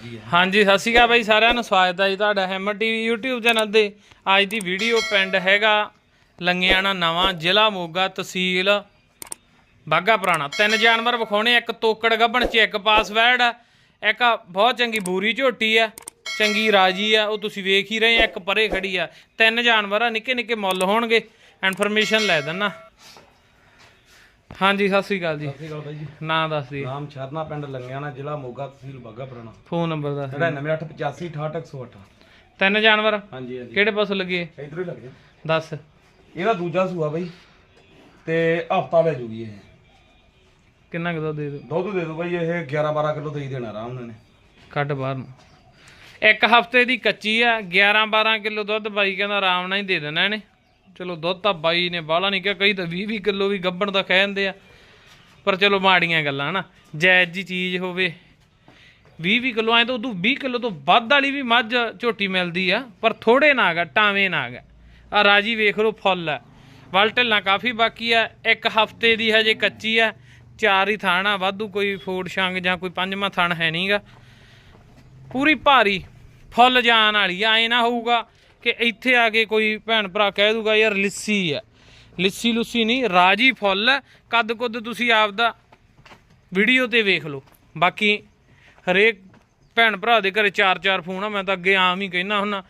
ਹਾਂਜੀ, ਸਤਿ ਸ਼੍ਰੀ ਅਕਾਲ ਬਾਈ ਸਾਰਿਆਂ ਨੂੰ। ਸਵਾਗਤ ਹੈ ਜੀ ਤੁਹਾਡਾ ਹੈਮਰ ਟੀਵੀ YouTube ਚੈਨਲ ਤੇ। ਅੱਜ ਦੀ ਵੀਡੀਓ ਪਿੰਡ ਹੈਗਾ ਲੰਗਿਆਣਾ ਨਵਾਂ, ਜ਼ਿਲ੍ਹਾ ਮੋਗਾ ਤਹਿਸੀਲ ਬਾਗਾ ਪੁਰਾਣਾ। ਤਿੰਨ ਜਾਨਵਰ ਵਿਖਾਉਣੇ ਇੱਕ ਤੋਕੜ ਗੱਭਣ, ਚ ਇੱਕ ਪਾਸਵਰਡ ਆ ਇੱਕ ਬਹੁਤ ਚੰਗੀ ਬੂਰੀ ਝੋਟੀ ਆ, ਚੰਗੀ ਰਾਜੀ ਆ, ਉਹ ਤੁਸੀਂ ਵੇਖ ਹੀ ਰਹੇ ਆ, ਇੱਕ ਪਰੇ ਖੜੀ ਆ। ਤਿੰਨ ਜਾਨਵਰ ਆ ਨਿੱਕੇ ਨਿੱਕੇ ਮੁੱਲ ਹੋਣਗੇ। ਇਨਫੋਰਮੇਸ਼ਨ ਲੈ ਦਿੰਨਾ। ਹਾਂਜੀ ਸਤਿ ਸ਼੍ਰੀ ਅਕਾਲ ਜੀ। ਸਤਿ ਸ਼੍ਰੀ ਅਕਾਲ ਬਾਈ ਜੀ। ਨਾਂ ਦੱਸ ਦੀ ਨਾਮ ਸ਼ਰਨਾ ਪਿੰਡ ਲੰਗਿਆਣਾ ਜ਼ਿਲ੍ਹਾ ਮੋਗਾ ਤਹਿਸੀਲ ਬਾਗਾ ਪੁਰਾਣਾ। ਫੋਨ ਨੰਬਰ ਦੱਸ 9885868108 ਤਿੰਨ ਜਾਨਵਰ? ਹਾਂਜੀ ਹਾਂਜੀ। ਕਿਹੜੇ ਪਾਸੋਂ ਲੱਗੇ? ਇਧਰੋਂ ਹੀ ਲੱਗ ਜਾ ਦੱਸ। ਇਹਦਾ ਦੂਜਾ ਸੂਆ ਬਾਈ। ਤੇ ਹਫਤਾ ਲੈ ਜੂਗੀ ਇਹ। ਕਿੰਨਾ ਕੁ ਦੁੱਧ ਦੇ ਦੋ ਦੁੱਧ ਦੇ ਦੋ ਬਾਈ ਇਹ 11 12 ਕਿਲੋ ਦੇ ਹੀ ਦੇਣਾ ਆਰਾਮ ਨਾਲ ਨੇ ਕੱਢ ਬਾਹਰ ਨੂੰ। ਇੱਕ ਹਫ਼ਤੇ ਦੀ ਕੱਚੀ ਆ 11 12 ਕਿਲੋ ਦੁੱਧ ਬਾਈ ਕਹਿੰਦਾ ਆਰਾਮ ਨਾਲ ਹੀ ਦੇ ਦੇਣਾ ਇਹਨੇ। ਚਲੋ ਦੁੱਧ ਤਾਂ ਬਾਈ ਨੇ ਬਾਹਲਾ ਨਹੀਂ ਕਿਹਾ ਕਈ ਤਾਂ 20 20 ਕਿਲੋ ਵੀ ਗੱਬਣ ਦਾ ਕਹਿ ਦਿੰਦੇ ਆ। ਪਰ ਚਲੋ ਮਾੜੀਆਂ ਗੱਲਾਂ, ਹਨਾ? ਜਾਇਜ਼ ਜੀ ਚੀਜ਼ ਹੋਵੇ। 20 20 ਕਿਲੋ, ਐ ਤਾਂ ਉਦੋਂ 20 ਕਿਲੋ ਤੋਂ ਵੱਧ ਵਾਲੀ ਵੀ ਮੱਝ ਝੋਟੀ ਮਿਲਦੀ ਆ, ਪਰ ਥੋੜੇ ਨਾ ਹੈਗਾ ਟਾਵੇਂ ਨਾ ਹੈਗਾ ਆ ਰਾਜੀ ਵੇਖ ਲਓ ਫੁੱਲ ਆ। ਵਲ ਢਿੱਲਾਂ ਕਾਫੀ ਬਾਕੀ ਆ, ਇੱਕ ਹਫ਼ਤੇ ਦੀ ਹਜੇ ਕੱਚੀ ਆ, ਚਾਰ ਹੀ ਥਾਣ ਆ, ਵਾਧੂ ਕੋਈ ਫੋੜ ਸ਼ੰਗ ਜਾਂ ਕੋਈ ਪੰਜਵਾਂ ਥਾਣ ਹੈ ਨਹੀਂਗਾ ਪੂਰੀ ਭਾਰੀ, ਫੁੱਲ ਜਾਣ ਵਾਲੀ ਆ, ਐ ਨਾ ਹੋਊਗਾ ਕਿ ਇੱਥੇ ਆ ਕੇ ਕੋਈ ਭੈਣ ਭਰਾ ਕਹਿ ਦੂਗਾ, ਯਾਰ ਲਿੱਸੀ ਆ। ਲਿੱਸੀ ਲੁੱਸੀ ਨਹੀਂ, ਰਾਜੀ ਫੁੱਲ ਹੈ ਕੱਦ ਕੁੱਦ ਤੁਸੀਂ ਆਪਦਾ ਵੀਡੀਓ ਤੇ ਵੇਖ ਲਓ। ਬਾਕੀ ਹਰੇਕ ਭੈਣ ਭਰਾ ਦੇ ਘਰੇ ਚਾਰ ਚਾਰ ਫੋਨ ਆ, ਮੈਂ ਤਾਂ ਅੱਗੇ ਆਮ ਹੀ ਕਹਿਣਾ ਹੁੰਨਾ।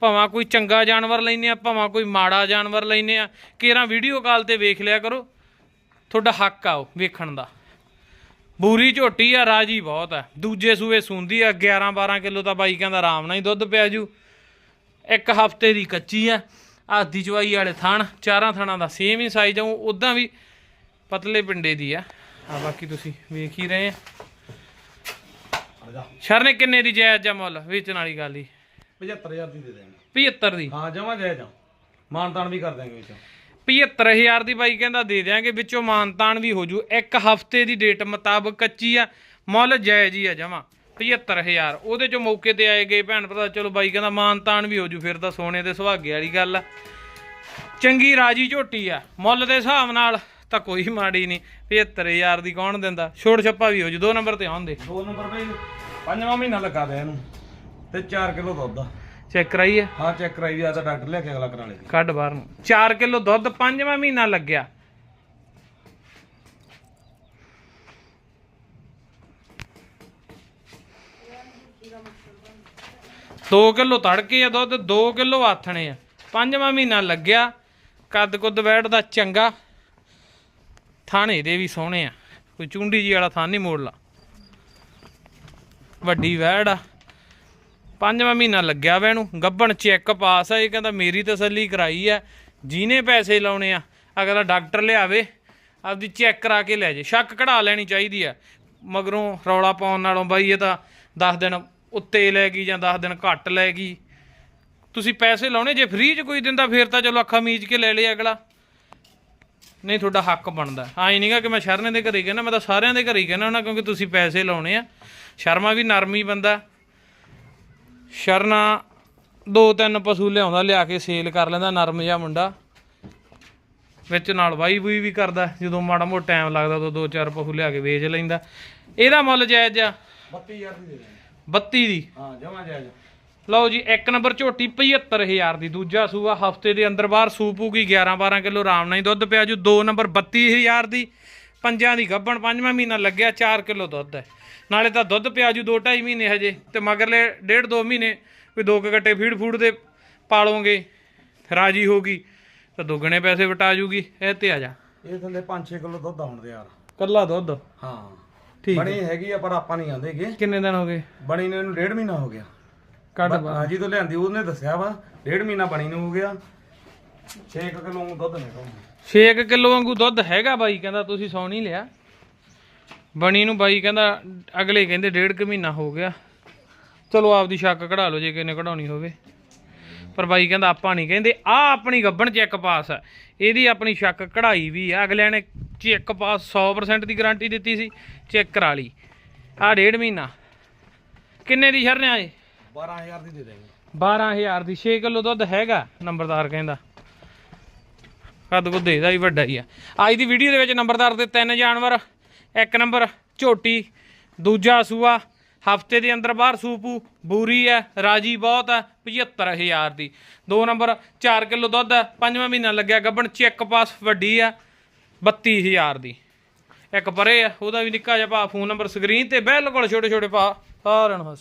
ਭਾਵੇਂ ਕੋਈ ਚੰਗਾ ਜਾਨਵਰ ਲੈਨੇ ਆ, ਭਾਵੇਂ ਕੋਈ ਮਾੜਾ ਜਾਨਵਰ ਲੈਨੇ ਆ, ਕੇਰਾਂ ਵੀਡੀਓ ਕਾਲ ਤੇ ਵੇਖ ਲਿਆ ਕਰੋ। ਤੁਹਾਡਾ ਹੱਕ ਆ ਉਹ ਵੇਖਣ ਦਾ। ਬੂਰੀ ਝੋਟੀ ਆ, ਰਾਜੀ ਬਹੁਤ ਆ। ਦੂਜੇ ਸੂਏ ਸੁੰਦੀ ਆ 11 12 ਕਿਲੋ ਤਾਂ ਬਾਈ ਕਹਿੰਦਾ ਆਰਾਮ ਨਾਲ ਹੀ ਦੁੱਧ ਪਿਆ ਜੂ। ਇੱਕ ਹਫ਼ਤੇ ਦੀ ਕੱਚੀ ਆ। ਆਦੀ ਚਵਾਈ ਵਾਲੇ ਥਣ ਚਾਰਾਂ ਥਣਾਂ ਦਾ ਸੇਮ ਹੀ ਸਾਈਜ਼ ਆ ਉਦਾਂ ਵੀ ਪਤਲੇ ਪਿੰਡੇ ਦੀ ਆ। ਆ ਬਾਕੀ ਤੁਸੀਂ ਵੇਖ ਹੀ ਰਹੇ ਆ। ਆ ਸ਼ਰਨੇ ਕਿੰਨੇ ਦੀ ਜਾਇਜ਼ ਆ ਮੁੱਲ? ਵੇਚਣ ਵਾਲੀ ਗੱਲ ਹੀ। 75000 ਦੀ ਦੇ ਦੇਣਾ 75 ਦੀ? ਹਾਂ ਜਮਾ ਜਾਇ ਜਾ ਮਾਨ ਤਾਨ ਵੀ ਕਰ ਦਾਂਗੇ ਵਿੱਚ। 75000 ਦੀ ਬਾਈ ਕਹਿੰਦਾ ਦੇ ਦਿਆਂਗੇ ਵਿੱਚੋਂ ਮਾਨਤਾਨ ਵੀ ਹੋ ਜੂ ਇੱਕ ਹਫ਼ਤੇ ਦੀ ਡੇਟ ਮੁਤਾਬਕ ਕੱਚੀ ਆ ਮੁੱਲ ਜਾਇਜ਼ ਹੀ ਆ ਜਮਾ। 75000 ਉਹਦੇ ਚੋਂ ਮੌਕੇ ਤੇ ਆਏ ਗਏ ਭੈਣ ਭਰਾ ਚਲੋ ਬਾਈ ਕਹਿੰਦਾ ਮਾਨਤਾਨ ਵੀ ਹੋ ਜੂ ਫਿਰ ਤਾਂ ਸੋਨੇ ਦੇ ਸੁਹਾਗੇ ਵਾਲੀ ਗੱਲ ਆ। ਚੰਗੀ ਰਾਜੀ ਝੋਟੀ ਆ। ਮੁੱਲ ਦੇ ਹਿਸਾਬ ਨਾਲ ਤਾਂ ਕੋਈ ਮਾੜੀ ਨਹੀਂ। 75000 ਦੀ ਕੌਣ ਦਿੰਦਾ? ਛੋੜ ਛੱਪਾ ਵੀ ਹੋ ਜੂ ਦੋ ਨੰਬਰ ਤੇ ਆਉਂਦੇ। ਦੋ ਨੰਬਰ ਬਾਈ ਪੰਜਵਾਂ ਮਹੀਨਾ ਲੱਗਾ ਦੇ ਇਹਨੂੰ। ਤੇ 4 ਕਿਲੋ ਦੁੱਧ ਆ। ਚੈੱਕ ਕਰਾਈਏ ਹਾਂ ਚੈੱਕ ਕਰਾਈ ਆ ਤਾਂ ਡਾਕਟਰ ਲਿਆ ਕੇ ਅਗਲਾ ਕਰਾ ਲੇ ਕੱਢ ਬਾਹਰ ਨੂੰ। 4 ਕਿਲੋ ਦੁੱਧ ਪੰਜਵਾਂ ਮਹੀਨਾ ਲੱਗਿਆ। ਦੋ ਕਿਲੋ ਤੜਕੇ ਆ ਦੁੱਧ 2 ਕਿਲੋ ਆਥਣੇ ਆ। ਪੰਜਵਾਂ ਮਹੀਨਾ ਲੱਗਿਆ, ਕੱਦ ਕੁੱਦ ਬੈਠਦਾ ਚੰਗਾ। ਥਾਣੇ ਦੇ ਵੀ ਸੋਹਣੇ ਆ। ਕੋਈ ਚੁੰਡੀ ਜੀ ਵਾਲਾ ਥਾਂ ਨਹੀਂ ਮੋੜ ਲਾ ਵੱਡੀ ਵੈੜ ਆ। ਪੰਜਵਾਂ ਮਹੀਨਾ ਲੱਗਿਆ ਵਾ ਇਹਨੂੰ। ਗੱਬਣ ਚੈੱਕ ਪਾਸ ਆ। ਇਹ ਕਹਿੰਦਾ, ਮੇਰੀ ਤਸੱਲੀ ਕਰਾਈ ਆ। ਜਿਹਨੇ ਪੈਸੇ ਲਾਉਣੇ ਆ, ਅਗਲਾ ਡਾਕਟਰ ਲਿਆਵੇ। ਆਪਦੀ ਚੈੱਕ ਕਰਾ ਕੇ ਲੈ ਜੇ। ਸ਼ੱਕ ਕਢਾ ਲੈਣੀ ਚਾਹੀਦੀ ਆ। ਮਗਰੋਂ ਰੌਲਾ ਪਾਉਣ ਨਾਲੋਂ ਬਾਈ ਇਹ ਤਾਂ 10 ਦਿਨ ਉੱਤੇ ਲੈ ਗਈ ਜਾਂ 10 ਦਿਨ ਘੱਟ ਲੈ ਗਈ। ਤੁਸੀਂ ਪੈਸੇ ਲਾਉਣੇ, ਜੇ ਫ੍ਰੀ 'ਚ ਕੋਈ ਦਿੰਦਾ, ਫੇਰ ਤਾਂ ਚਲੋ ਅੱਖਾਂ ਮੀਚ ਕੇ ਲੈ ਲੇ ਅਗਲਾ। ਨਹੀਂ, ਤੁਹਾਡਾ ਹੱਕ ਬਣਦਾ। ਆਈ ਨਹੀਂਗਾ ਕਿ ਮੈਂ ਸ਼ਰਨੇ ਦੇ ਘਰੇ ਕਹਿੰਦਾ ਮੈਂ ਤਾਂ ਸਾਰਿਆਂ ਦੇ ਘਰੇ ਹੀ ਕਹਿੰਦਾ ਉਹਨਾਂ, ਕਿਉਂਕਿ ਤੁਸੀਂ ਪੈਸੇ ਲਾਉਣੇ ਆ। ਸ਼ਰਮਾ ਵੀ ਨਰਮੀ ਬੰਦਾ। ਸ਼ਰਨਾ ਦੋ ਤਿੰਨ ਪਸ਼ੂ ਲਿਆਉਂਦਾ, ਲਿਆ ਕੇ ਸੇਲ ਕਰ ਲੈਂਦਾ, ਨਰਮ ਜਿਹਾ ਮੁੰਡਾ। ਵਿੱਚ ਨਾਲ ਵਾਈ ਵੂਈ ਵੀ ਕਰਦਾ, ਜਦੋਂ ਮਾੜਾ ਮੋਟਾ ਟਾਈਮ ਲੱਗਦਾ, ਉਦੋਂ ਦੋ ਚਾਰ ਪਸ਼ੂ ਲਿਆ ਕੇ ਵੇਚ ਲੈਂਦਾ। ਇਹਦਾ ਮੁੱਲ ਜਾਇਜ਼ ਆ। 32000 ਦੀ ਦੇ 32 ਦੀ। ਹਾਂ ਜਮਾ ਜਾਇਜ਼। ਲਓ ਜੀ ਇੱਕ ਨੰਬਰ ਝੋਟੀ 75000 ਦੀ ਦੂਜਾ ਸੂਆ ਹਫ਼ਤੇ ਦੇ ਅੰਦਰ ਬਾਹਰ ਸੂਪੂਗੀ 11 12 ਕਿਲੋ ਆਰਾਮ ਨਾਲ ਹੀ ਦੁੱਧ ਪਿਆ ਜੂ। ਦੋ ਨੰਬਰ 32000 ਦੀ ਪੰਜਾਂ ਦੀ ਗੱਭਣ ਪੰਜਵਾਂ ਮਹੀਨਾ ਲੱਗਿਆ 4 ਕਿਲੋ ਦੁੱਧ ਹੈ। ਨਾਲੇ ਤਾਂ ਦੁੱਧ ਪਿਆ ਜੂ 2.5 ਮਹੀਨੇ ਹਜੇ ਤੇ ਮਗਰਲੇ ਡੇਢ ਦੋ ਮਹੀਨੇ ਕੋਈ ਦੋ ਕੁ ਗੱਟੇ ਫੀਡ ਫੂਡ ਦੇ ਪਾਲੋਗੇ ਰਾਜੀ ਹੋਗੀ ਤਾਂ ਦੁੱਗਣੇ ਪੈਸੇ ਵਟਾ ਜੂਗੀ ਇਹ ਤੇ ਆ ਜਾ। ਇਹ ਥੱਲੇ 5-6 ਕਿਲੋ ਦੁੱਧ ਆਉਣ ਦੇ ਯਾਰ। ਕੱਲਾ ਦੁੱਧ? ਹਾਂ। ਬਣੀ ਹੈਗੀ ਆ ਪਰ ਆਪਾਂ ਨਹੀਂ ਆਂਦੇਗੇ ਕਿੰਨੇ ਦਿਨ ਹੋ ਗਏ? ਬਣੀ ਨੂੰ ਇਹਨੂੰ ਡੇਢ ਮਹੀਨਾ ਹੋ ਗਿਆ। ਕੱਢ ਹਾਂ ਜੀ ਤੋਂ ਲਿਆਂਦੀ ਉਹਨੇ ਦੱਸਿਆ ਵਾ ਡੇਢ ਮਹੀਨਾ ਬਣੀ ਨੂੰ ਹੋ ਗਿਆ। 6 ਕਿਲੋ ਦੁੱਧ ਨਿਕਲਦਾ। 6 ਕਿਲੋ ਵਾਂਗੂ ਦੁੱਧ ਹੈਗਾ ਬਾਈ ਕਹਿੰਦਾ ਤੁਸੀਂ ਸੌ ਨਹੀਂ ਲਿਆ। ਬਣੀ ਨੂੰ ਬਾਈ ਕਹਿੰਦਾ ਅਗਲੇ ਕਹਿੰਦੇ ਡੇਢ ਕੁ ਮਹੀਨਾ ਹੋ ਗਿਆ। ਚਲੋ ਆਪਦੀ ਸ਼ੱਕ ਕਢਾ ਲਓ ਜੇ ਕਿਨੇ ਕਢਾਉਣੀ ਹੋਵੇ। ਪਰ ਬਾਈ ਕਹਿੰਦਾ ਆਪਾਂ ਨਹੀਂ ਕਹਿੰਦੇ ਆ ਆਪਣੀ ਗੱਬਣ ਚੈੱਕ ਪਾਸ ਆ। ਇਹਦੀ ਆਪਣੀ ਸ਼ੱਕ ਕਢਾਈ ਵੀ ਆ। ਅਗਲਿਆਂ ਨੇ ਚੈੱਕ ਪਾਸ 100% ਦੀ ਗਾਰੰਟੀ ਦਿੱਤੀ ਸੀ ਚੈੱਕ ਕਰਾ ਲਈ। ਆ ਡੇਢ ਮਹੀਨਾ। ਕਿੰਨੇ ਦੀ ਸ਼ਰਨੇ ਆਏ 12000 ਦੀ ਦੇ ਦੇਂਗੇ 12000 ਦੀ। 6 ਕਿਲੋ ਦੁੱਧ ਹੈਗਾ ਨੰਬਰਦਾਰ ਕਹਿੰਦਾ। ਕੱਦ ਕੋ ਦੇਦਾ ਹੀ ਵੱਡਾ ਹੀ ਆ। ਅੱਜ ਦੀ ਵੀਡੀਓ ਦੇ ਵਿੱਚ ਨੰਬਰਦਾਰ ਦੇ ਤਿੰਨ ਜਾਨਵਰ। ਇੱਕ ਨੰਬਰ ਝੋਟੀ। ਦੂਜਾ ਸੂਆ। ਹਫ਼ਤੇ ਦੇ ਅੰਦਰ ਬਾਹਰ ਸੂਪੂ। ਬੂਰੀ ਹੈ ਰਾਜੀ ਬਹੁਤ ਹੈ 75000 ਦੀ। ਦੋ ਨੰਬਰ 4 ਕਿਲੋ ਦੁੱਧ ਹੈ ਪੰਜਵਾਂ ਮਹੀਨਾ ਲੱਗਿਆ ਗੱਬਣ ਚੈੱਕ ਪਾਸ ਵੱਡੀ ਆ 32000 ਦੀ। ਇੱਕ ਪਰੇ ਆ, ਉਹਦਾ ਵੀ ਨਿੱਕਾ ਜਿਹਾ ਭਾ, ਫੋਨ ਨੰਬਰ ਸਕਰੀਨ ਤੇ ਬਿਲਕੁਲ ਛੋਟੇ ਛੋਟੇ ਭਾ, ਸਾਰਿਆਂ ਨੂੰ ਹੱਸ